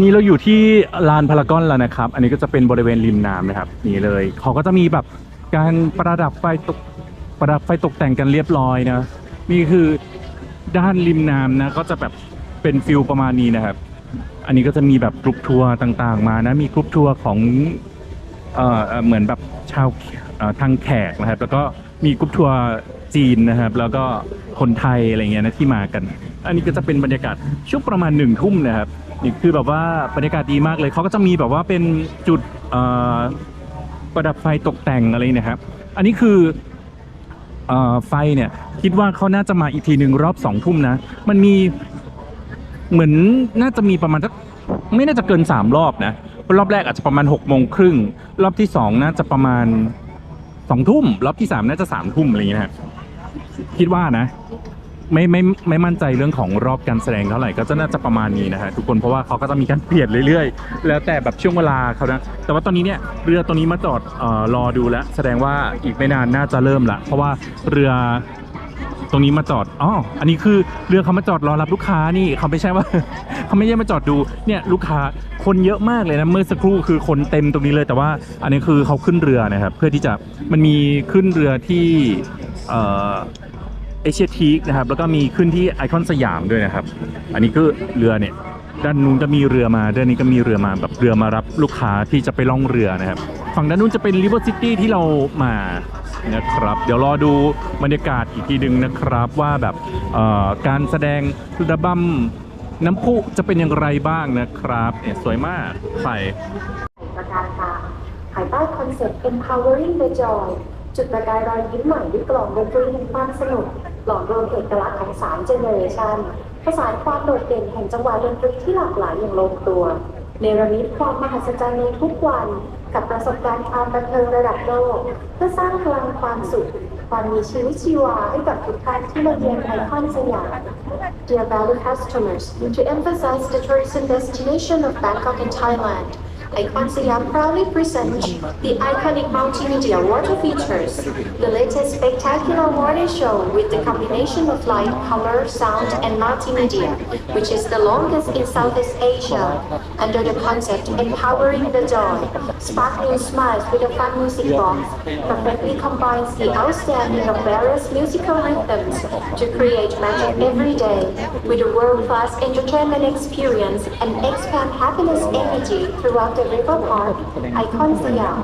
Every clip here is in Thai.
อนนี้เราอยู่ที่ลานพารากอนแล้วนะครับ อันนี้ก็จะเป็นบริเวณริมน้ำนะครับนี่เลยเขาก็จะมีแบบการประดับไฟตกประดับไฟตกแต่งกันเรียบร้อยนะนี่คือด้านริมน้ำนะก็จะแบบเป็นฟิลประมาณนี้นะครับ อันนี้ก็จะมีแบบกรุ๊ปทัวร์ต่างๆ มานะมีกรุ๊ปทัวร์ของเอ่อเหมือนแบบชาวเอ่อทางแขกนะครับ แล้วก็มีกรุ๊ปทัวร์จีนนะครับ แล้วก็คนไทยอะไรเงี้ยนะที่มากัน อันนี้ก็จะเป็นบรรยากาศช่วงประมาณหนึ่งทุ่มนะครับ นี่คือแบบว่าบรรยากาศดีมากเลยเขาก็จะมีแบบว่าเป็นจุดประดับไฟตกแต่งอะไรนะครับ อันนี้คือไฟเนี่ยคิดว่าเขาน่าจะมาอีกทีหนึ่งรอบสองทุ่มนะ มันมีเหมือนน่าจะมีประมาณสักไม่น่าจะเกินสามรอบนะรอบแรกอาจจะประมาณหกโมงครึ่งรอบที่สองน่าจะประมาณสองทุ่มรอบที่สามน่าจะสามทุ่มอะไรอย่างเงี้ยนะครับคิดว่านะ ไม่ไม่ไม่มั่นใจเรื่องของรอบการแสดงเท่าไหร่ก็จะน่าจะประมาณนี้นะฮะทุกคนเพราะว่าเขาก็จะมีการเปลี่ยนเรื่อยๆ แล้วแต่แบบช่วงเวลาเขานะแต่ว่าตอนนี้เนี่ยเรือตัวนี้มาจอดเอ่อรอดูแล้ว แสดงว่าอีกไม่นานน่าจะเริ่มละเพราะว่าเรือตรงนี้มาจอดอ๋ออันนี้คือเรือเขามาจอดรอรับลูกค้านี่เขาไม่ใช่ว่า เขาไม่ใช่มาจอดดูเนี่ยลูกค้าคนเยอะมากเลยนะเมื่อสักครู่คือคนเต็มตรงนี้เลยแต่ว่าอันนี้คือเขาขึ้นเรือนะครับเพื่อที่จะมันมีขึ้นเรือที่เอ่อ เอเชียทีกนะครับแล้วก็มีขึ้นที่ไอคอนสยามด้วยนะครับ อันนี้คือเรือเนี่ยด้านนู้นจะมีเรือมาด้านนี้ก็มีเรือมาแบบเรือมารับลูกค้าที่จะไปล่องเรือนะครับ ฝั่งด้านนู้นจะเป็น River City ที่เรามานะครับ เดี๋ยวรอดูบรรยากาศอีกทีหนึ่งนะครับว่าแบบเอ่อการแสดงระบำน้ำพุจะเป็นอย่างไรบ้างนะครับเนี่ยสวยมากใส่ประการตาภายใต้คอนเซ็ปต์ empowering the joy จุดประกายรอยยิ้มใหม่ด้วยกล่องดนตรีแห่งความสนุก หลอมรวมเอกลักษณ์ของ3 generation ผสานความโดดเด่นแห่งจังหวะดนตรีที่หลากหลายอย่างลงตัว เนรมิตความมหัศจรรย์ในทุกวันกับประสบการณ์ความบันเทิงระดับโลก เพื่อสร้างพลังความสุข ความมีชีวิตชีวาให้กับทุกท่านที่มาเยือนไอคอนสยาม Dear valued customers, to emphasize the tourism destination of Bangkok and Thailand, Icon Siam proudly presents the iconic multimedia water features, the latest spectacular water show with the combination of light, color, sound, and multimedia, which is the longest in Southeast Asia, under the concept empowering the joy. sparkling smiles with a fun music box, perfectly combines the outstanding of various musical rhythms to create magic every day with a world-class entertainment experience and expand happiness energy throughout the river park, Icon s 要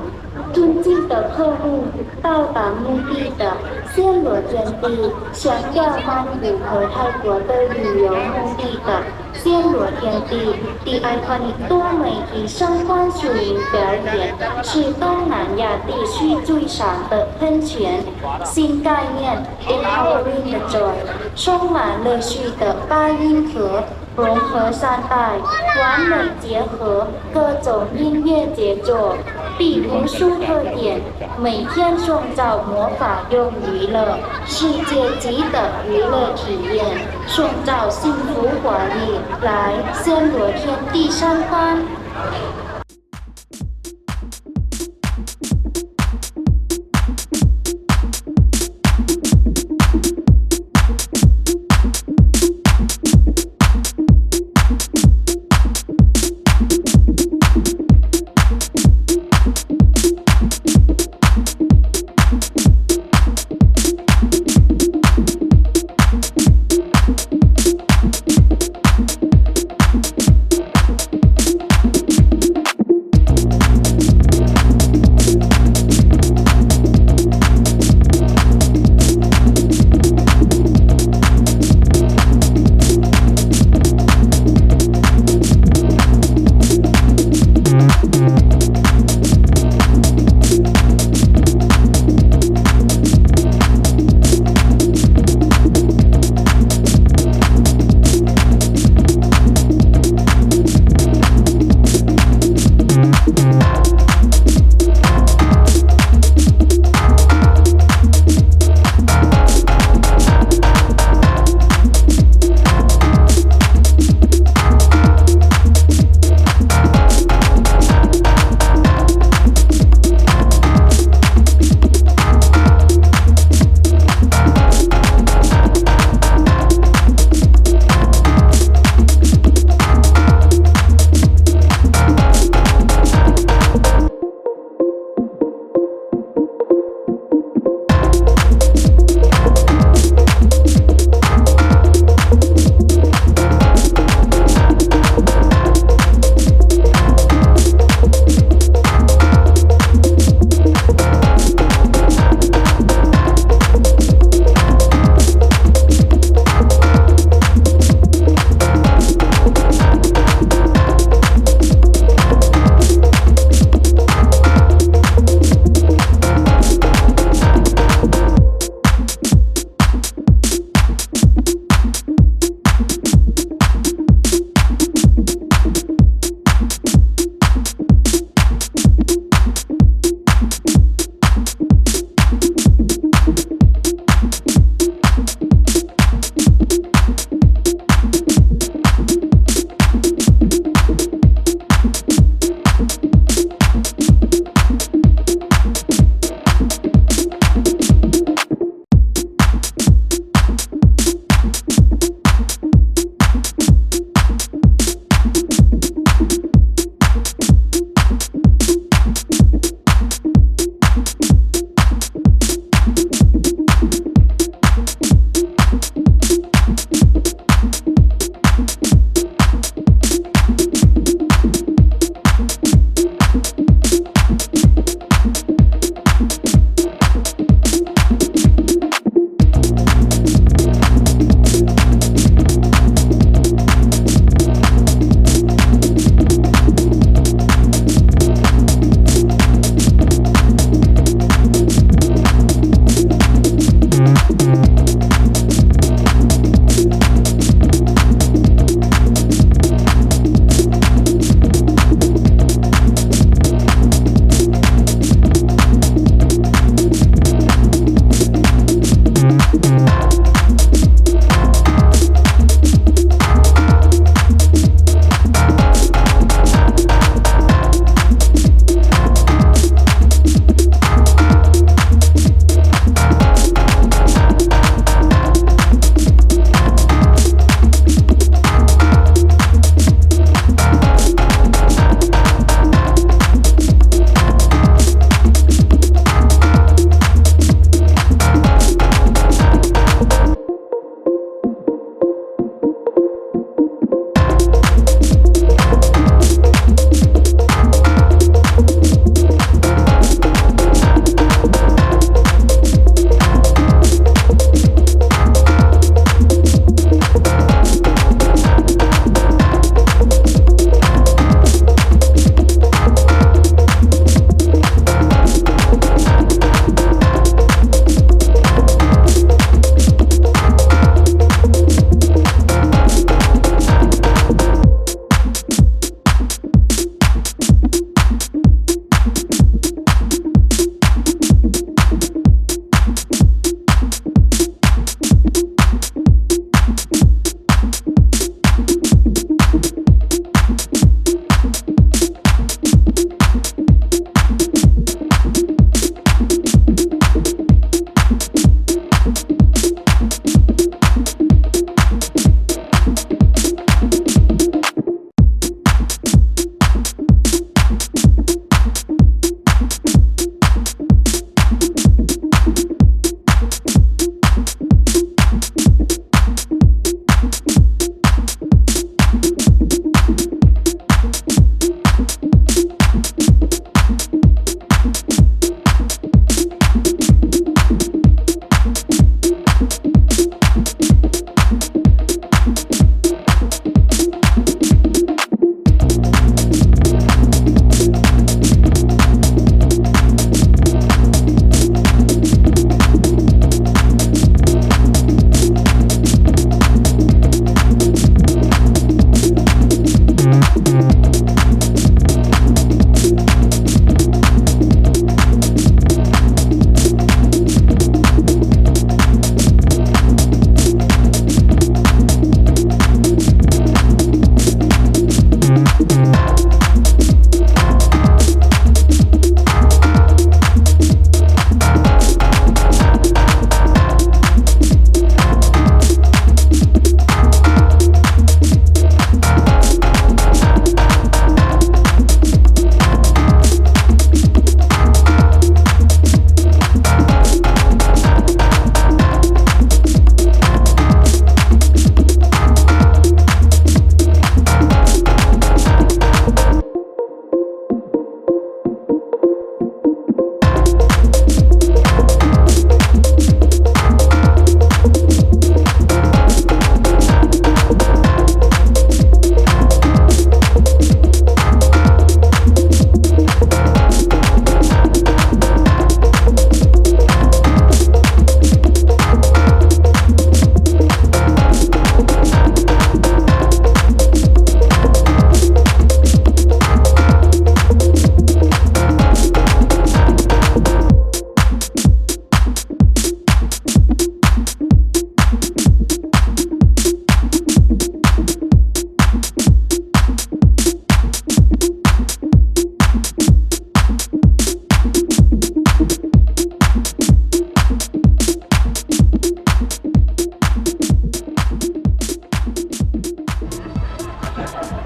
尊敬的客户，到达目的的暹罗天地，想要曼谷和泰国的旅游目的的暹罗天地，The Iconic 多媒体声光属灵表演是东南亚地区最长的喷泉新概念 Empowering the Joy，充满乐趣的八音盒。融合三代，完美结合各种音乐杰作，必无数特点，每天创造魔法用娱乐，世界级的娱乐体验，创造幸福华丽，来暹罗天地三观。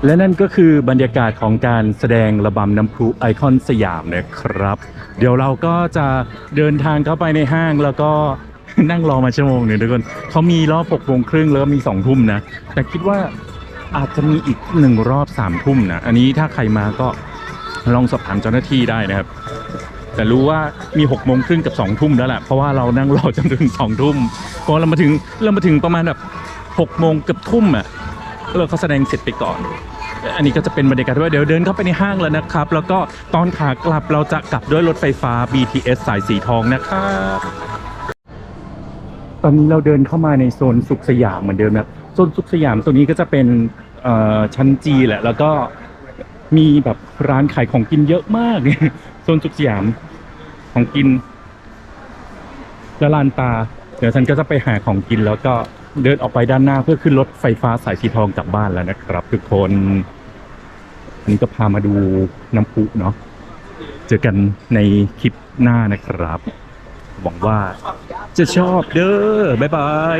และนั่นก็คือบรรยากาศของการแสดงระบำน้ำพุไอคอนสยามนะครับ เดี๋ยวเราก็จะเดินทางเข้าไปในห้างแล้วก็นั่งรอมาชั่วโมงหนึ่งทุกคนเขามีรอบหกโมงครึ่งแล้วมีสองทุ่มนะ แต่คิดว่าอาจจะมีอีกหนึ่งรอบสามทุ่มนะ อันนี้ถ้าใครมาก็ลองสอบถามเจ้าหน้าที่ได้นะครับ แต่รู้ว่ามีหกโมงครึ่งกับสองทุ่มแล้วแหละเพราะว่าเรานั่งรอจนถึงสองทุ่มพอเรามาถึงเรามาถึงประมาณแบบหกโมงเกือบทุ่มอะ เราเขาแสดงเสร็จไปก่อน อันนี้ก็จะเป็นบรรยากาศว่าเดี๋ยวเดินเข้าไปในห้างแล้วนะครับ แล้วก็ตอนขากลับเราจะกลับด้วยรถไฟฟ้า BTS สายสีทองนะครับตอนนี้เราเดินเข้ามาในโซนสุขสยามเหมือนเดิมนะโซนสุขสยามตัวนี้ก็จะเป็นชั้นจีแหละ แล้วก็มีแบบร้านขายของกินเยอะมากโซนสุขสยามของกินแล้วลานตา เดี๋ยวฉันก็จะไปหาของกินแล้วก็ เดินออกไปด้านหน้าเพื่อขึ้นรถไฟฟ้าสายสีทองกลับบ้านแล้วนะครับ ทุกคนอันนี้ก็พามาดูน้ำพุเนาะเจอกันในคลิปหน้านะครับ หวังว่าจะชอบเด้อบ๊ายบาย